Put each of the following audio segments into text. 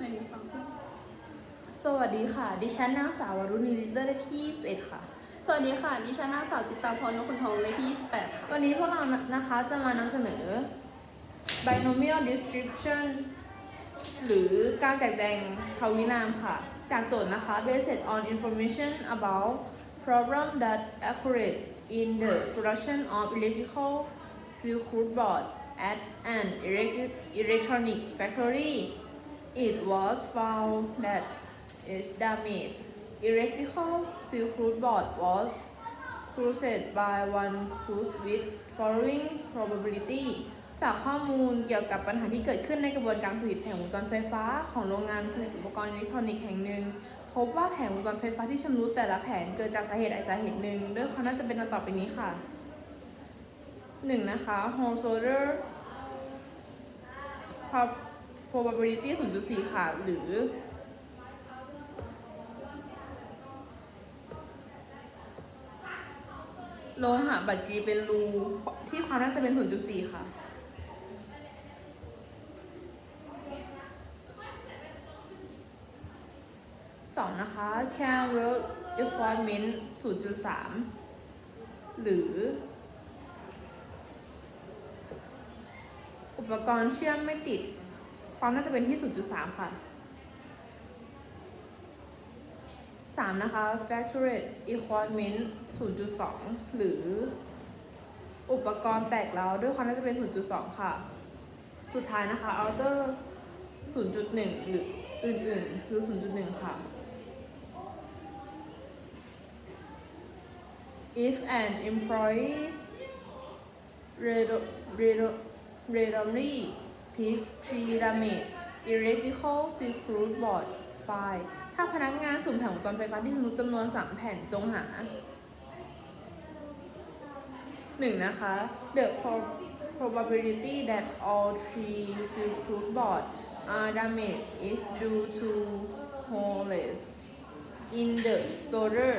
สวัสดีค่ะ ดิฉันนางสาววรุณีลิตเลอร์เลขที่21ค่ะ สวัสดีค่ะดิฉันนางสาวจิตตาพรนกขุนทองเลขที่ 28 ค่ะ วันนี้พวกเรานะคะจะมานำเสนอ binomial distribution หรือการแจกแจงทวินามค่ะ จากโจทย์นะคะ based on information about problem that occurred in the production of electrical circuit board at an electronic factory it was found that its damaged electrical circuit board was caused by one cause with following probability จากข้อมูลเกี่ยวกับปัญหาที่เกิดขึ้นในกระบวนการผลิตแผงวงจรไฟฟ้าของโรงงานผลิตอุปกรณ์อิเล็กทรอนิกส์แห่งหนึ่ง พบว่าแผงวงจรไฟฟ้าที่ชำรุดแต่ละแผงเกิดจากสาเหตุใดสาเหตุหนึ่งด้วยความน่าจะเป็นดังต่อไปนี้ค่ะ 1. นะคะ whole solder pop probability 0.4 ค่ะ หรือโลหะบัตรกรีเป็นรูที่ความน่าจะเป็น 0.4 ค่ะ สองนะคะ Carwell Equipment 0.3 หรือ อุปกรณ์เชื่อมไม่ติด ความน่าจะเป็นที่ 0.3 ค่ะ 3 นะคะ Factory Equipment 0.2 หรือ อุปกรณ์แตกเล้วด้วยความน่าจะเป็น 0.2 ค่ะ สุดท้ายนะคะ Outer 0.1 หรืออื่นๆ คือ 0.1 ค่ะ If an employee randomly picks three damaged electrical circuit board file ถ้าพนักงานสุ่มแผงวงจรไฟฟ้าที่ชำรุดจำนวน 3 แผ่นจงหา 1. นะคะ The probability that all three circuit board are damaged is due to holes in the solder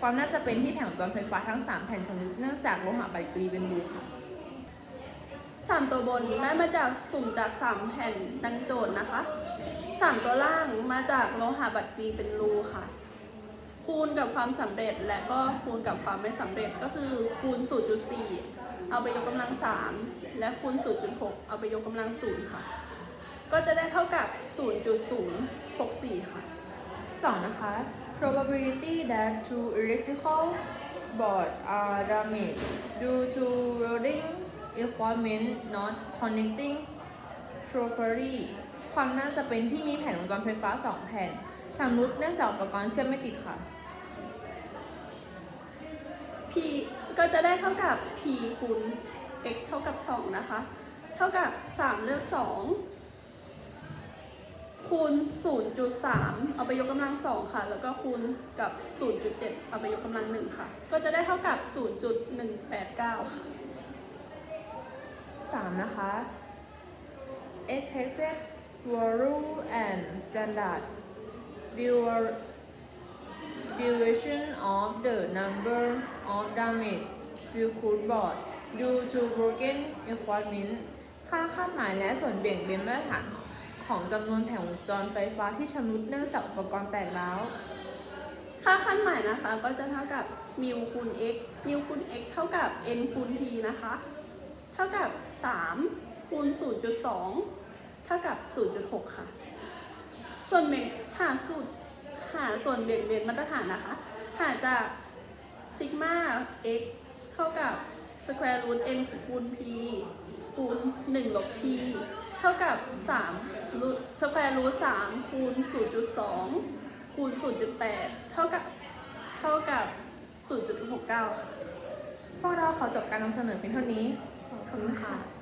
ความน่าจะเป็นที่แผงวงจรไฟฟ้าทั้ง 3 แผ่นชำรุดเนื่องจากโลหะไบกรีเป็นรูค่ะ สามตัวบนได้มาจากสุ่มจาก 3 แผ่นดังโจทย์นะคะสามตัวล่างมาจากโลหะบัตรกรีเป็นรูค่ะ คูณกับความสำเร็จและก็คูณกับความไม่สำเร็จก็คือคูณ 0.4 เอาไปยกกำลัง 3 และคูณ 0.6 เอาไปยกกำลัง 0 ค่ะ ก็จะได้เท่ากับ 0.064 ค่ะ 2. นะคะ probability that two electrical boards are damaged due to welding equipment not connecting properly ความน่าจะเป็นที่มีแผ่นวงจรไฟฟ้า 2 แผ่นชำรุดเนื่องจากอุปกรณ์เชื่อมไม่ติดค่ะ p ก็จะได้เท่ากับ p คูณ x เท่ากับ 2 นะคะ เท่ากับ 3 เลือก 2 คูณ 0.3 เอาไปยกกำลัง 2 ค่ะ แล้วก็คูณกับ 0.7 เอาไปยกกำลัง 1 ค่ะ ก็จะได้เท่ากับ 0.189 ค่ะ 3. นะคะ expected value and standard devi- deviation of the number of damaged circuit board due to broken equipment ค่าคาดหมายและส่วนเบี่ยงเบนมาตรฐานของจำนวนแผงวงจรไฟฟ้าที่ชำรุดเนื่องจากอุปกรณ์แตกร้าว ค่าขั้นใหม่นะคะก็จะเท่ากับมิวคูณ x มิวคูณ x เท่ากับ n คูณ p นะคะ ท่ากับ 3 คูณ 0.2 เท่ากับ 0.6 ค่ะ ส่วนเบี่ยงหาสูตรหาส่วนเบี่ยงเบนมาตรฐานนะคะ หาจากซิกมา x เท่ากับ square root n คูณ p คูณ 1 ลบ p เท่ากับ3 root square root 3คูณ 0.2 คูณ 0.8 เท่ากับ เท่ากับ 0.69ค่ะพวกเราขอจบการนำเสนอเพียงเท่านี้ ขอบคุณค่ะ